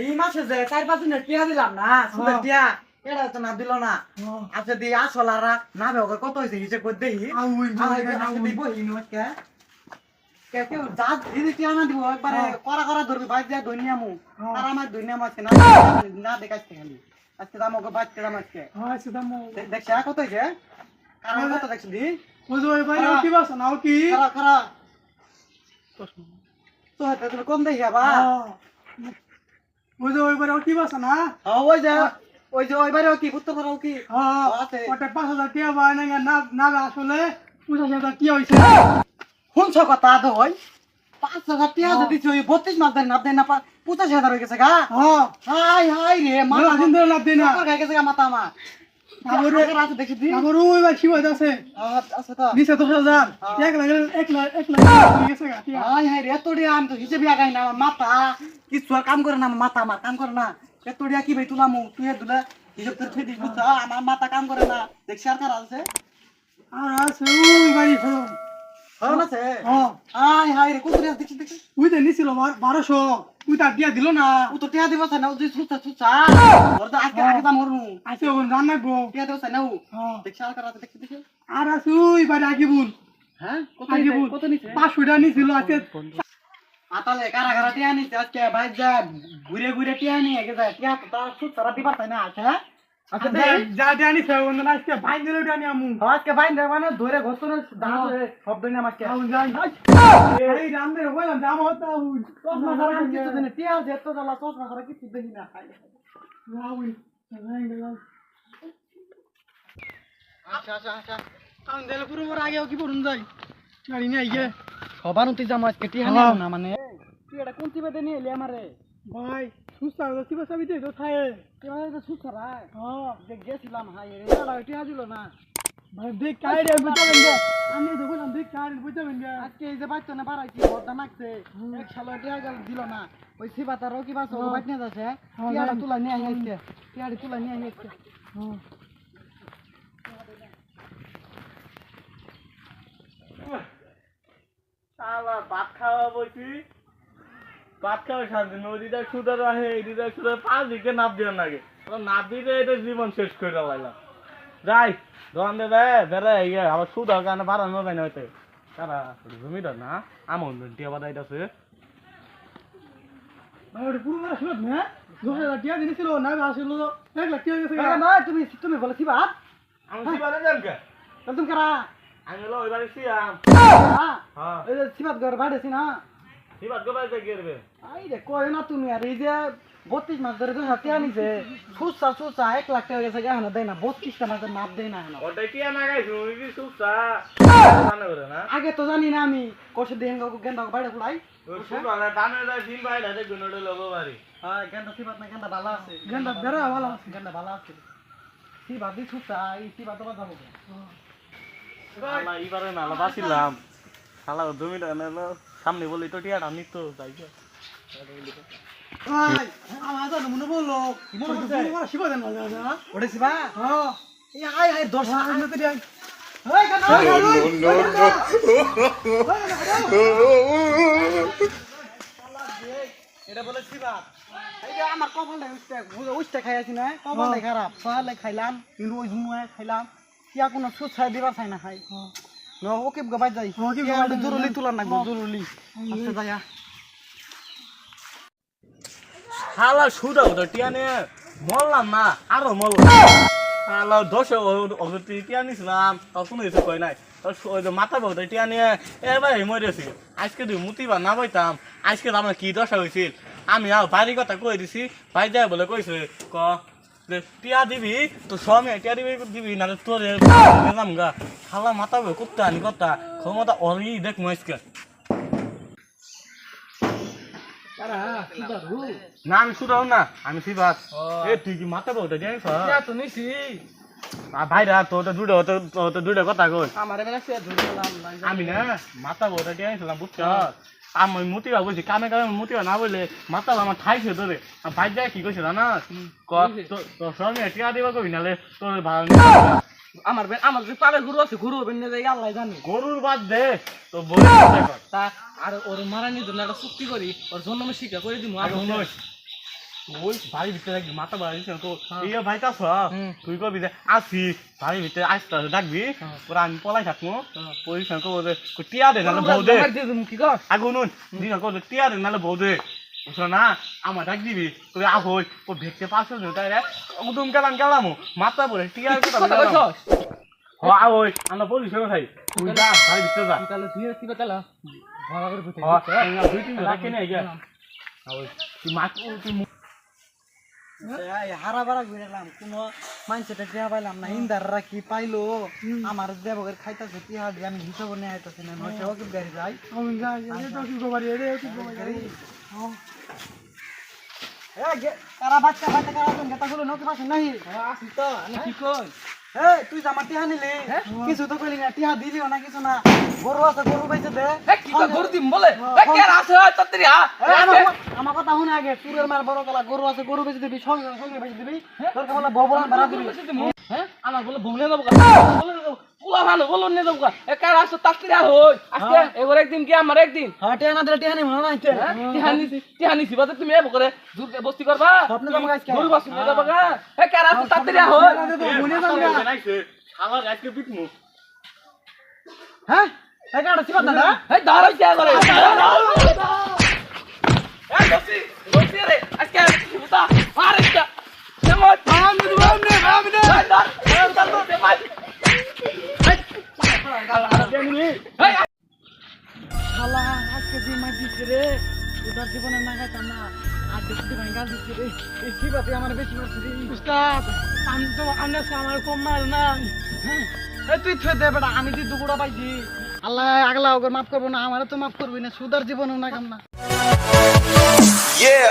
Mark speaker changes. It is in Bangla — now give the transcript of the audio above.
Speaker 1: এই মাসে যে চার পাঁচ দিনের টিয়া দিলাম না সুদের টিয়া এটা তো না দিল না। আচ্ছা দি আসল আর না ভেবে কত হয়েছে হিসেব করে দেখি। যা দিদি টিয়া না দিব একবারে করা করা ধরবি বাইর যায় দুনিয়া আর আমার দুনিয়া মাছ না না দেখাচ্ছে খালি। আজকে দাম ওকে বাইর দাম আজকে।
Speaker 2: হয়
Speaker 1: দেখছে কত হয়েছে কারণ কত দেখছি দি?
Speaker 2: কি বাস নাও কি?
Speaker 1: খারা খারা। তো তুমি কম দেখি আবার।
Speaker 2: বুঝো এবার কি বাস না?
Speaker 1: হ্যাঁ, ওই যে ওই যে ওইবারে কি উত্তর করা কি
Speaker 2: হ্যাঁ। ওটা পাঁচ হাজার টাকা পায় না না না আসলে। পঁচিশ হাজার কি হয়েছে?
Speaker 1: শুনছ কথা তো ওই? পাঁচ হাজার টিয়া আছে দিচ্ছি ওই বত্রিশ মাস দেন না দেন না পঁচাশ হাজার হয়ে গেছে গা।
Speaker 2: হ্যাঁ।
Speaker 1: হাই হাই রে
Speaker 2: মাথা
Speaker 1: মাথা
Speaker 2: দেয় না।
Speaker 1: চক্কর খাই গেছে গা মাথা আমার।
Speaker 2: তারপরে-
Speaker 1: আগের আছে দেখি দি।
Speaker 2: আমার এবার কি হয়েছে আছে?
Speaker 1: আছে তো।
Speaker 2: দিছে দশ হাজার।
Speaker 1: হ্যাঁ।
Speaker 2: হয়ে গেছে গা টিয়া।
Speaker 1: টিয়া আমি তো হিসেবে আগাই না আমার মাথা। কিছু আর কাম করে না মাথা আমার কাম করে না? এত টিয়া কি ভাই তুলামু তুই এ দুলা হিসেব করে থুই দিস আমার মাথা কাম করে না। দেখছি আর কার আছে?
Speaker 2: আর আছে ওই বাড়ি ফেরো
Speaker 1: ভালো আছে?
Speaker 2: হ্যাঁ
Speaker 1: হাই রে কত টিয়া দেখছি দেখছি
Speaker 2: ওই যে নিছিল বার- বারোশো ওই তার দিয়া দিল না।
Speaker 1: ও তো টিয়া দিব না ও যে সুচা ওর তো আজকে আগে দাম হরু
Speaker 2: আছে ওখানে রান্না গো।
Speaker 1: টিয়া দেব না ও দেখছি আর কার আছে? দেখছি দেখছি
Speaker 2: আর আছে ওই বাড়ি আগে বল।
Speaker 1: হ্যাঁ কত
Speaker 2: আগে বল।
Speaker 1: কত নিছে
Speaker 2: পাঁচশো টাকা নিছিল আছে।
Speaker 1: আতালে কারা কারা টিয়া নিছে? আজকে ভাই যা ঘুরে ঘুরে টিয়া নিয়ে গেছে টিয়া তো তার সুচ সারা দিবার তাই না আছে হ্যাঁ? আচ্ছা দেখ
Speaker 2: যা যা নিছে ওখানে আজকে ভাই দিল ওটা নিয়ে আমু।
Speaker 1: আজকে ভাই দেখ মানে ধরে ঘসরে দাঁত শব্দ নিয়ে আমাকে
Speaker 2: আউন যাই। এই রামদের বললাম যে আমার তো
Speaker 1: চশমা সারা কিছু দিনে টিয়া যে এত জ্বালা চশমা সারা কিছু দেখি না। খাই
Speaker 2: রাউই
Speaker 1: আচ্ছা আচ্ছা আচ্ছা।
Speaker 2: আমি দিলে পুরো আগে কি পড়ুন যাই। গাড়ি নিয়ে আইগে
Speaker 1: সবার উঠে যাম আজকে টিয়া
Speaker 2: হ্যাঁ।
Speaker 1: না মানে। তুই এটা কোন চিপে নিয়ে এলি আমারে?
Speaker 2: ভাই সুস্থ আছে কি বাসা বিতে তো
Speaker 1: তো সুখ সারা
Speaker 2: হ্যাঁ।
Speaker 1: গেছিলাম হাই রে এটা টিয়া দিল না।
Speaker 2: ভাই দেখ কাই রে বুঝাবেন গে আমি বললাম দেখ কাই রে বুঝাবেন গে
Speaker 1: আজকে এই যে বাচ্চা না বাড়াইছি নাকছে। এক সালে টিয়া গেল দিল না। ওই সিবা তারও কি বাস ও বাইক নিয়ে যাচ্ছে টিয়াটা তুলা নিয়ে আই আজকে। টিয়াটি তুলা নিয়ে আই আজকে।
Speaker 2: হ্যাঁ।
Speaker 3: শালা ভাত খাওয়া বলছি ভাত খাওয়া শান্তি নদীটা সুদার আহে এদিকে সুদার পাঁচ দিকে নাপ দিয়ে লাগে নাপ দিতে এটা জীবন শেষ করে যাই দোকান দে বেড়ে ইয়ে আবার সুদার কারণে বাড়ানো যায় না হইতে। তারা না আমার টিয়া
Speaker 2: না
Speaker 1: তুমি
Speaker 3: আমি
Speaker 1: তুমি কারা?
Speaker 3: আমি
Speaker 1: হ্যাঁ। এই যে সিবাত ঘর বাড়েছি না?
Speaker 3: সিবাত গোবাই যাই গেরবে
Speaker 1: এই রে কয় না তুমি আর এই যে বত্রিশ মাস ধরে তো হাতে আনিছে। সুসা সুসা এক লাখ টাকা গেছে এখন দেয় না। বত্রিশটা মাসের নাপ দেয় না
Speaker 3: গাইছো? ওই কি সুপসা জানা করে না?
Speaker 1: আগে তো জানি না আমি। কষে দিয়ে গেন্দা বাইরে ফুলাই হ্যাঁ ভালো আছে।
Speaker 3: শালা নালো সামনে বলি তো টিয়াটা নিত
Speaker 2: শিবা? হ্যাঁ।
Speaker 1: এই হাই হাই দশ
Speaker 2: আমি তো দেখ
Speaker 1: ওই গেন্দা এটা বলে সিবাত আমার কপালটা উঠতে উঠতে না কপালটা খারাপ। সকালে খাইলাম কিন্তু ওই খাইলাম। কিয়া কোনো সুদ ছাই দিবার চাই না খাই। যাই।
Speaker 2: যাই।
Speaker 1: আচ্ছা
Speaker 3: ওটা টিয়া নিয়ে মরলাম না ওই মাথা বউটা টিয়া নিয়ে এবার মরেছি। আজকে বইতাম আজকে আমার কি দশা হয়েছিল আমি আর বাড়ির কথা কই দিছি ভাই যায় বলে কইছে ক টিয়া দিবি? তো সমি টিয়া দিবি দিবি না তোর নিলাম গা। শালা মাথা কুত্তা আনি কথা ক্ষমতা অরি দেখ
Speaker 2: রু।
Speaker 3: না আমি শুধাও না আমি শিবাস এ তুই কি মাথা বউটা জানিস
Speaker 2: তো নিছি।
Speaker 3: ভাইরা তোর তো দুটো তো দুটো কথা কই।
Speaker 1: আমার
Speaker 3: আমি না মাথা বউটা জানিছিলাম বুঝছ আমি মতিবা বলছি কামে কামে মতিবা না বললে মাতাল আমার ঠাইছে ধরে ভাই যায় কি কইছে জানা? তোর সঙ্গে টিয়া দিবা কবি নালে তোর ভালো
Speaker 4: আমার বেন আমার যে পালে গরু আছে গরু বেন যাই আল্লাহ জানে।
Speaker 3: গরুর বাদ দে তো বল
Speaker 4: তা আর ওর মারানির জন্য একটা চুক্তি করি ওর জন্য আমি শিক্ষা করে
Speaker 3: দিমু নই ওই বাড়ি ভিতরে একদম মাথা বাড়ি দিছে তো এই ভাই
Speaker 4: হুম।
Speaker 3: তুই কবি যে আসি বাড়ির ভিতরে আসতে ডাকবি
Speaker 4: হ্যাঁ।
Speaker 3: আমি পলাই থাকব। পরিশ্রম করব যে কই টিয়া দে নালে বউ দে।
Speaker 4: কি কর
Speaker 3: আগে নুন দিন করব টিয়া দে নালে বউ দে। বুঝলো না আমার ডাক দিবি। তুই আহই ও ভেটকে পাঁচশো দিন তাই রে একদম গেলাম গেলাম মাথা বললাম।
Speaker 4: কইছস?
Speaker 3: হ আহই আমরা বলি সঙ্গে ভাই তুই যা বাড়ির ভিতরে যা।
Speaker 4: তাহলে দিয়ে কি তাহলে ভালো করে বুঝতে
Speaker 3: রাখে নিয়ে গিয়া তুই মাছ তুই
Speaker 1: হারা বারা ঘুরেলাম কোনো মানুষটা টিয়া পাইলাম না ইন্দাররা কি পাইলো। আমার দেবকের খাইতেছে টিয়া দিয়ে আমি হিসাব নিয়ে আইতেছি না নয়টা ওকে গাড়ি যাই
Speaker 4: আমি যাই এই তো কি গোবারি রে কি গোবারি
Speaker 1: এই গে- কারা বাচ্চা বাচ্চা কারা তুমি গেতা গুলো নতুন আছে নাই
Speaker 4: আসি তো আমি কি কই?
Speaker 1: এই তুই জামা টিয়া নিলি কিছু তো কইলি না? টিয়া দিলিও না কিছু না? গরু আছে গরু বেঁচে দে।
Speaker 4: কি কই গরু দিম বলে? এ কে আছে তাড়াতাড়ি আ
Speaker 1: আমার- কথা শুনে আগে তুরের মার বড় গলা গরু আছে গরু বেঁচে দিবি সঙ্গে সঙ্গে বেঁচে দিবি। তোর বলে ববলা ভাড়া দিবি।
Speaker 4: হ্যাঁ আমার বলে বউলে দেবো। ভালো বলো নিয়ে দেবো এ কার আসো আ হই আজকে এবার একদিন কি আমার একদিন।
Speaker 1: হ্যাঁ টিয়া না দিলে টিয়া নিব না আইতে
Speaker 4: তিহানি তিহানি সিবাতে তুমি এবো করে জুর বস্তি করবা।
Speaker 1: স্বপ্নে যাব আজকে।
Speaker 4: গরু বাসু নিয়ে যাব গা। এ কার আসো আ হই
Speaker 1: মনে যাও না।
Speaker 3: আমার আজকে পিটমু।
Speaker 1: হ্যাঁ? এই কাটা সিবা দাদা?
Speaker 4: এই দাঁড়াই কে করে এই বসি বসি রে। আজকে উতা মার একটা। কেমন আমি দেব আমি দেব আমি দেব এই দাঁড় দাঁড়
Speaker 1: মারছি রে। তোর জীবনে নাগাইতাম না। আর বেশি ভাঙ্গা দিচ্ছি রে। এই ঠিকাতে আমার বেশি মারছি রে।
Speaker 4: উস্তাদ! আমি তো আপনার আমার কম মার নাই।
Speaker 1: হ্যাঁ? এ তুই থুয়ে দে বেটা আমি দি দুগুড়া পাইছি। আল্লাহ আগলা ওকে মাফ করব না আমারও তো মাফ করবি না। সুদার জীবনেও নাগাম না।
Speaker 5: Yeah.